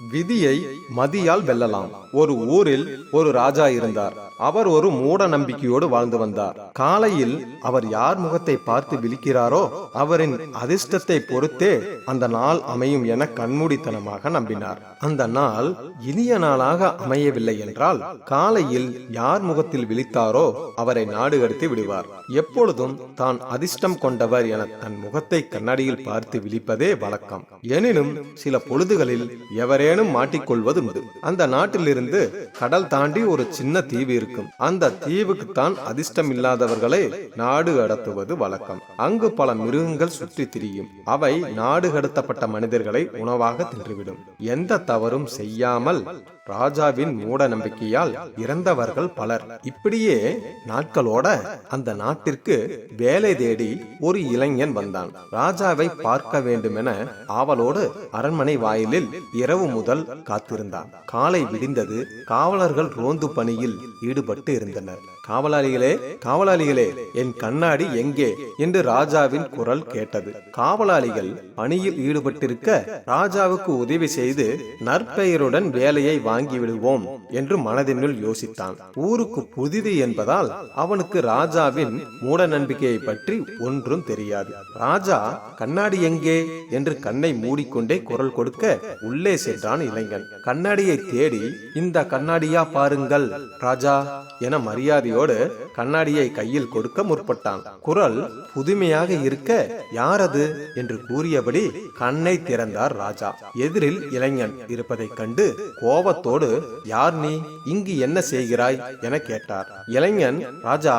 விதியை மதியால் வெல்லலாம். ஒரு ஊரில் ஒரு ராஜா இருந்தார். அவர் ஒரு மூட நம்பிக்கையோடு வாழ்ந்து வந்தார். காலையில் அவர் யார் முகத்தை பார்த்து விழிக்கிறாரோ அவரின் அதிர்ஷ்டத்தை பொறுத்தே அந்த நாள் அமையும் என கண்மூடித்தனமாக நம்பினார். அந்த நாள் இனிய நாளாக அமையவில்லை என்றால் காலையில் யார் முகத்தில் விழித்தாரோ அவரை நாடு கடத்தி விடுவார். எப்பொழுதும் தான் அதிர்ஷ்டம் கொண்டவர் என தன் முகத்தை கண்ணாடியில் பார்த்து விழிப்பதே வழக்கம். எனினும் சில பொழுதுகளில் மாட்டிக்கொள்வது மாட்டிக்கொள்வதுண்டு. அந்த நாட்டிலிருந்து கடல் தாண்டி ஒரு சின்ன தீவு இருக்கும். அந்த தீவுக்குத்தான் அதிர்ஷ்டம் இல்லாதவர்களை நாடு கடத்துவது வழக்கம். அங்கு பல மிருகங்கள் சுற்றி திரியும். அவை நாடு கடத்தப்பட்ட மனிதர்களை உணவாக தின்றுவிடும். எந்த தவறும் செய்யாமல் ராஜாவின் மூட நம்பிக்கையால் இறந்தவர்கள் பலர். இப்படியே நாட்களோட அந்த நாட்டிற்கு வேலை தேடி ஒரு இளைஞன் வந்தான். ராஜாவை பார்க்க வேண்டுமென ஆவலோடு அரண்மனை வாயிலில் இரவு முதல் காத்திருந்தான். காலை விடிந்தது காவலர்கள் ரோந்து பணியில் ஈடுபட்டு இருந்தனர். காவலாளிகளே காவலாளிகளே என் கண்ணாடி எங்கே? என்று ராஜாவின் குரல் கேட்டது. காவலாளிகள் பணியில் ஈடுபட்டிருக்க ராஜாவுக்கு உதவி செய்து நற்பெயருடன் வேலையை வாங்கி விடுவோம் என்று மனதினுள் யோசித்தான். ஊருக்கு புதிது என்பதால் அவனுக்கு ராஜாவின் மூட நம்பிக்கையை பற்றி ஒன்றும் தெரியாது. ராஜா கண்ணாடி எங்கே? என்று கண்ணை மூடிக்கொண்டே குரல் கொடுக்க உள்ளே சென்றான் இளைஞன். கண்ணாடியை தேடி இந்த கண்ணாடியா பாருங்கள் ராஜா என மரியாதை மரியாதையோடு கண்ணாடியை கையில் கொடுக்க முற்பட்டான். குரல் புதுமையாக இருக்க யார் அது என்று கூறியபடி கண்ணை திறந்தார் ராஜா. எதிரில் இளைஞன் இருப்பதைக் கண்டு கோபத்தோடு யார் நீ? இங்கு என்ன செய்கிறாய்? என கேட்டார். இளைஞன் ராஜா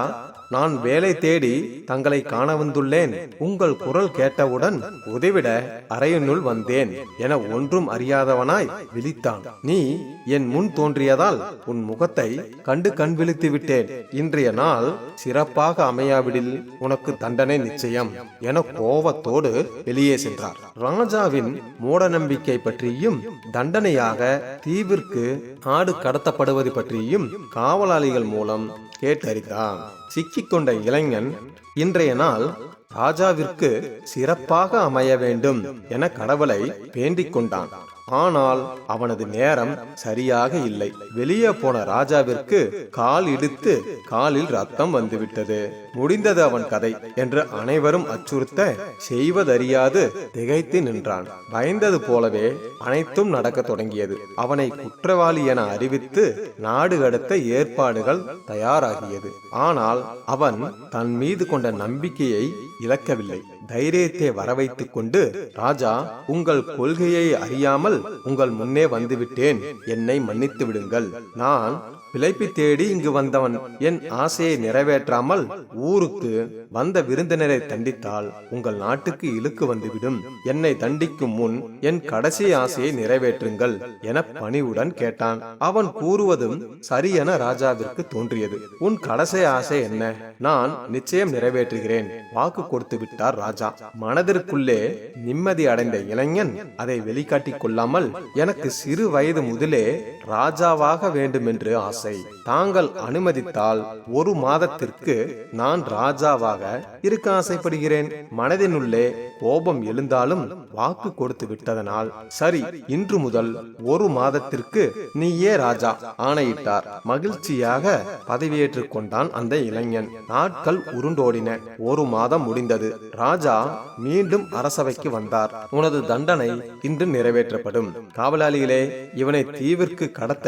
நான் வேலை தேடி தங்களை காண வந்துள்ளேன். உங்கள் குரல் கேட்டவுடன் உதவிட அறையினுள் வந்தேன் என ஒன்றும் அறியாதவனாய் விழித்தான். நீ என் முன் தோன்றியதால் உன் முகத்தை கண்டு கண் விழித்து விட்டேன். இன்றைய நாள் சிறப்பாக அமையாவிடில் உனக்கு தண்டனை நிச்சயம் என கோபத்தோடு வெளியே சென்றார். ராஜாவின் மூட நம்பிக்கை பற்றியும் தண்டனையாக தீவிற்கு நாடு கடத்தப்படுவது பற்றியும் காவலாளிகள் மூலம் கேட்டறிந்தான் சிக்கிக்கொண்ட இளைஞன் இன்றைய நாள் ராஜாவிற்கு சிறப்பாக அமைய வேண்டும் என கடவுளை வேண்டிக் கொண்டான் ஆனால் அவனது நேரம் சரியாக இல்லை. வெளியே போன ராஜாவிற்கு கால் இடித்து காலில் ரத்தம் வந்துவிட்டது. முடிந்தது அவன் கதை என்று அனைவரும் அச்சுறுத்த செய்வதறியாது திகைத்து நின்றான். பயந்தது போலவே அனைத்தும் நடக்க தொடங்கியது. அவனை குற்றவாளி என அறிவித்து நாடு கடத்த ஏற்பாடுகள் தயாராகியது. ஆனால் அவன் தன் மீது கொண்ட நம்பிக்கையை இழக்கவில்லை. தைரியத்தை வரவைத்துக் கொண்டு ராஜா உங்கள் கொள்கையை அறியாமல் உங்கள் முன்னே வந்துவிட்டேன். என்னை மன்னித்து விடுங்கள் நான் பிழைப்பு தேடி இங்கு வந்தவன் என் ஆசையை நிறைவேற்றாமல் ஊருக்கு வந்த விருந்தினரை தண்டித்தால் உங்கள் நாட்டுக்கு இழுக்கு வந்துவிடும். என்னை தண்டிக்கும் முன் என் கடைசி ஆசையை நிறைவேற்றுங்கள் என பணிவுடன் கேட்டான். அவன் கூறுவதும் சரியென ராஜாவிற்கு தோன்றியது. உன் கடைசி ஆசை என்ன? நான் நிச்சயம் நிறைவேற்றுகிறேன். வாக்கு கொடுத்து விட்டார் ராஜா. மனதிற்குள்ளே நிம்மதி அடைந்த இளைஞன் அதை வெளிக்காட்டிக் கொள்ளாமல் எனக்கு சிறு வயது முதலே ராஜாவாக வேண்டும் என்று ஆசை ஆசை தாங்கள் அனுமதித்தால் ஒரு மாதத்திற்கு நான் ராஜாவாக இருக்க ஆசைப்படுகிறேன். மனதினுள்ளே கோபம் எழுந்தாலும் வாக்கு கொடுத்து விட்டதனால் சரி இன்று முதல் ஒரு மாதத்திற்கு நீயே ராஜா ஆணையிட்டார். மகிழ்ச்சியாக பதவியேற்றுக் கொண்டான் அந்த இளைஞன். நாட்கள் உருண்டோடின. ஒரு மாதம் முடிந்தது. ராஜா மீண்டும் அரசவைக்கு வந்தார். உனது தண்டனை இன்று நிறைவேற்றப்படும். காவலாளிகளே இவனை தீவிற்கு கடத்த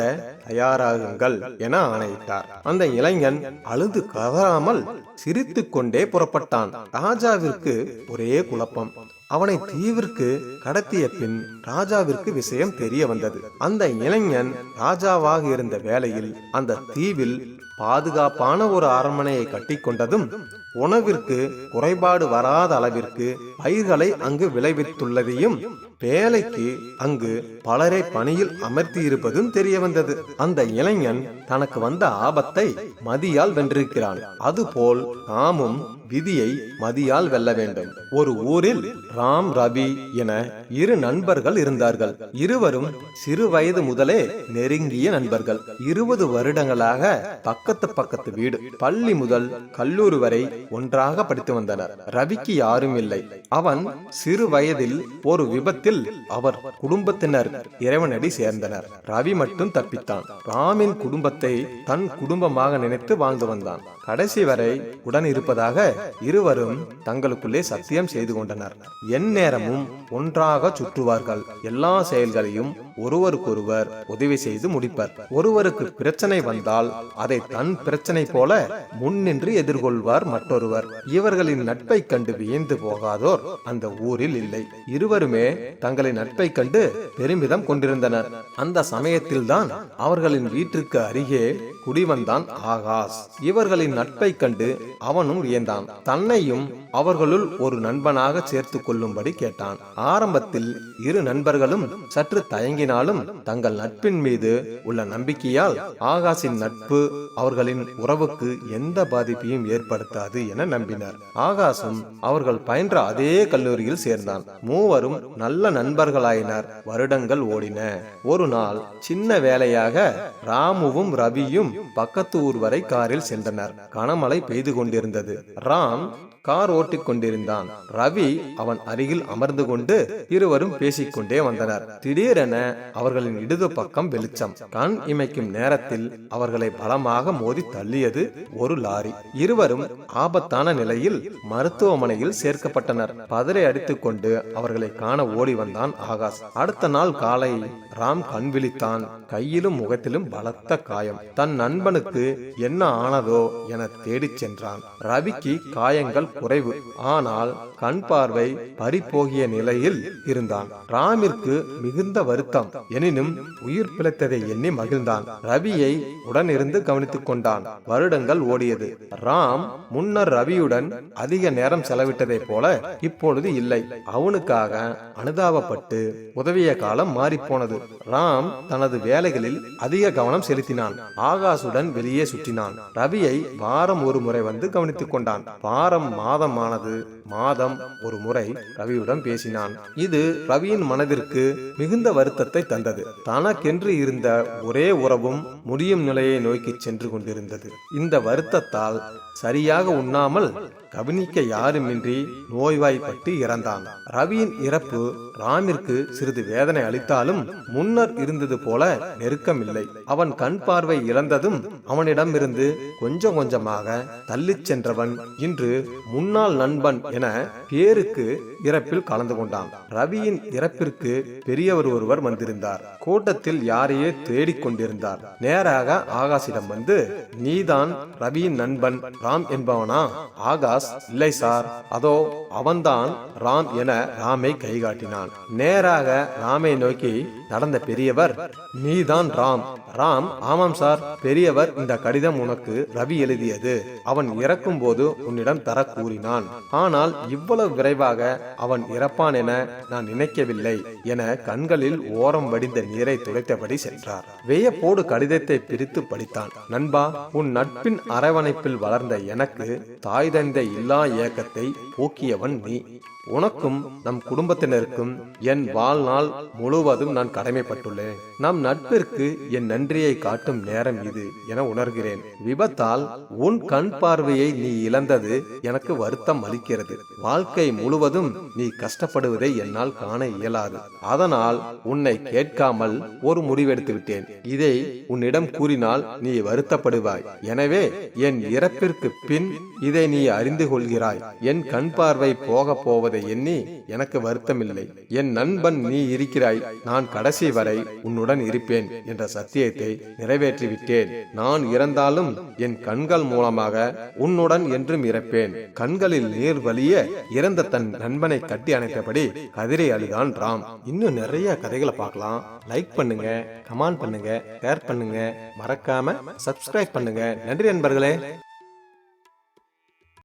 தயாராகுங்கள் என ஆணையிட்டார். அந்த இளைஞன் அழுது கதறாமல் சிரித்துக் கொண்டே புறப்பட்டான். ராஜாவிற்கு ஒரே குழப்பம். அவனை தீவிற்கு கடத்திய பின் ராஜாவிற்கு விஷயம் தெரிய வந்தது. அந்த இளைஞன் ராஜாவாக இருந்த வேளையில் அந்த தீவில் பாதுகாப்பான ஒரு அரண்மனையை கட்டிக்கொண்டதும் உணவிற்கு குறைபாடு வராத அளவிற்கு பயிர்களை அங்கு விளைவித்துள்ளதையும் வேலைக்கு அங்கு பலரை பணியில் அமர்த்தி இருப்பதும் தெரிய வந்தது அந்த இளைஞன் தனக்கு வந்த ஆபத்தை மதியால் வென்றிருக்கிறான். அதுபோல் நாமும் விதியை மதியால் வெல்ல வேண்டும். ஒரு ஊரில் ராம் ரவி என இரு நண்பர்கள் இருந்தார்கள். இருவரும் சிறு வயது முதலே நெருங்கிய நண்பர்கள். இருபது வருடங்களாக பக்கத்து பக்கத்து வீடு பள்ளி முதல் கல்லூரி வரை ஒன்றாக படித்து வந்தனர். ரவிக்கு யாரும் இல்லை. அவன் சிறு வயதில் ஒரு விபத்து ஆரம்பத்தில் அவர் குடும்பத்தினர் இறைவனடி சேர்ந்தனர். ரவி மட்டும் தப்பித்தான். ராமின் குடும்பத்தை தன் குடும்பமாக நினைத்து வாழ்ந்து வந்தான். கடைசி வரை உடன் இருப்பதாக இருவரும் தங்களுக்குள்ளே சத்தியம் செய்து கொண்டனர். என் நேரமும் ஒன்றாக சுற்றுவார்கள். எல்லா செயல்களையும் ஒருவருக்கொருவர் உதவி செய்து முடிப்பர். ஒருவருக்கு பிரச்சனை வந்தால் அதை தன் பிரச்சனை போல முன்னின்று எதிர்கொள்வார் மற்றொருவர். இவர்களின் நட்பை கண்டு வியந்து போகாதோர் அந்த ஊரில் இல்லை. இருவருமே தங்களின் நட்பை கண்டு பெருமிதம் கொண்டிருந்தனர் அந்த சமயத்தில்தான் அவர்களின் வீட்டிற்கு அருகே குடிவந்தான் ஆகாஷ் இவர்களின் நட்பை கண்டு அவனும் வியந்தான். தன்னையும் அவர்களுள் ஒரு நண்பனாக சேர்த்து கொள்ளும்படி கேட்டான். ஆரம்பத்தில் இரு நண்பர்களும் சற்று தயங்கினாலும் தங்கள் நட்பின் மீது உள்ள நம்பிக்கையால் ஆகாஷின் நட்பு அவர்களின் உறவுக்கு எந்த பாதிப்பையும் ஏற்படுத்தாது என நம்பினர். ஆகாசும் அவர்கள் பயின்ற அதே கல்லூரியில் சேர்ந்தான். மூவரும் நல்ல நண்பர்களாயினர். வருடங்கள் ஓடின. ஒரு நாள் சின்ன வேலையாக ராமுவும் ரவியும் பக்கத்து ஊர் வரை காரில் சென்றனர். கனமழை பெய்து கொண்டிருந்தது. ராம் கார் ஓட்டிக் கொண்டிருந்தான் ரவி அவன் அருகில் அமர்ந்து கொண்டு இருவரும் பேசிக்கொண்டே வந்தனர். திடீரென அவர்களின் இடது பக்கம் வெளிச்சம். கண் இமைக்கும் நேரத்தில் அவர்களை பலமாக மோதி தள்ளியது ஒரு லாரி. இருவரும் ஆபத்தான நிலையில் மருத்துவமனையில் சேர்க்கப்பட்டனர். பதரை அடித்துக் கொண்டு அவர்களை காண ஓடி வந்தான் ஆகாஷ். அடுத்த நாள் காலை ராம் கண் விழித்தான். கையிலும் முகத்திலும் பலத்த காயம். தன் நண்பனுக்கு என்ன ஆனதோ என தேடிச் சென்றான். ரவிக்கு காயங்கள் குறைவு. ஆனால் கண் பார்வை பறிபோகிய நிலையில் இருந்தான். ராமிற்கு மிகுந்த வருத்தம். எனினும் உயிர் பிழைத்ததை எண்ணி மகிழ்ந்தான். ரவியை உடனிருந்து கவனித்துக் கொண்டான். வருடங்கள் ஓடியது. ராம் முன்னர் ரவியுடன் அதிக நேரம் செலவிட்டதை போல இப்பொழுது இல்லை. அவனுக்காக அனுதாபப்பட்டு உதவிய காலம் மாறிப்போனது. ராம் தனது வேலைகளில் அதிக கவனம் செலுத்தினான். ஆகாசுடன் வெளியே சுற்றினான். ரவியை வாரம் ஒரு முறை வந்து கவனித்துக் கொண்டான். வாரம் மாதமானது. மாதம் ஒரு முறை ரவியுடன் பேசினான். இது ரவியின் மனதிற்கு மிகுந்த வருத்தத்தை தந்தது. தனக்கென்று இருந்த ஒரே உறவும் முடியும் நிலையை நோக்கி சென்று கொண்டிருந்தது. இந்த வருத்தத்தால் சரியாக உண்ணாமல் கவனிக்க யாருமின்றி நோய்வாய்ப்பட்டு இறந்தான். ரவியின் இறப்பு ராமிற்கு சிறிது வேதனை அளித்தாலும் முன்னர் இருந்தது போல நெருக்கம் இல்லை அவன் கண் பார்வை இழந்ததும் அவனிடமிருந்து கொஞ்சம் கொஞ்சமாக தள்ளிச் சென்றவன் இன்று முன்னாள் நண்பன் என பேருக்கு இறப்பில் கலந்து கொண்டான். ரவியின் இறப்பிற்கு பெரியவர் ஒருவர் வந்திருந்தார். கூட்டத்தில் யாரையே தேடிக்கொண்டிருந்தார் நேராக ஆகாஷிடம் வந்து நீதான் ரவியின் நண்பன். ராம் என்பவனா? ஆகாஷ். இல்லை சார். அதோ அவன்தான் ராம் என ராமை கைகாட்டினான். நேராக ராமை நோக்கி நடந்த பெரியவர் நீதான் ராம். ராம் ஆமாம் சார். பெரியவர் இந்த கடிதம் உனக்கு ரவி எழுதியது. அவன் இறக்கும் போது உன்னிடம் தர கூறினான். ஆனால் இவ்வளவு விரைவாக அவன் இறப்பான் என நான் நினைக்கவில்லை என கண்களில் ஓரம் வடிந்த நீரை துடைத்தபடி சென்றார். வெய்யப்போடு கடிதத்தை பிரித்து படித்தான். நண்பா உன் நட்பின் அரவணைப்பில் வளர்ந்த எனக்கு தாய் தந்தை இல்லா ஏக்கத்தை போக்கியவன் நீ. உனக்கும் நம் குடும்பத்தினருக்கும் என் வாழ்நாள் முழுவதும் நான் கடமைப்பட்டுள்ளேன். நம் நட்பிற்கு என் நன்றியை காட்டும் நேரம் இது என உணர்கிறேன். விபத்தால் உன் கண் பார்வையை நீ இழந்தது எனக்கு வருத்தம் அளிக்கிறது. வாழ்க்கை முழுவதும் நீ கஷ்டப்படுவதை என்னால் காண இயலாது. அதனால் உன்னை கேட்காமல் ஒரு முடிவெடுத்து விட்டேன். இதை உன்னிடம் கூறினால் நீ வருத்தப்படுவாய். எனவே என் இறப்பிற்கு பின் இதை நீ அறிந்து கொள்கிறாய். என் கண் பார்வை போக போவதை எண்ணி எனக்கு வருத்தமில்லை. என் நண்பன் நீ இருக்கிறாய். நான் கடைசி வரை உன்னுடன் இருப்பேன் என்ற சத்தியத்தை நிறைவேற்றிவிட்டேன். நான் இறந்தாலும் என் கண்கள் மூலமாக உன்னுடன் என்றும் இறப்பேன். கண்களில் நீர் வலிய இறந்த தன் நண்பனை கட்டி அணைத்தபடி கதிரை அழுதான் ராம். இன்னும் நிறைய கதைகளை பார்க்கலாம். லைக் பண்ணுங்க கமெண்ட் பண்ணுங்க ஷேர் பண்ணுங்க. மறக்காம சப்ஸ்கிரைப் பண்ணுங்க. நன்றி நண்பர்களே.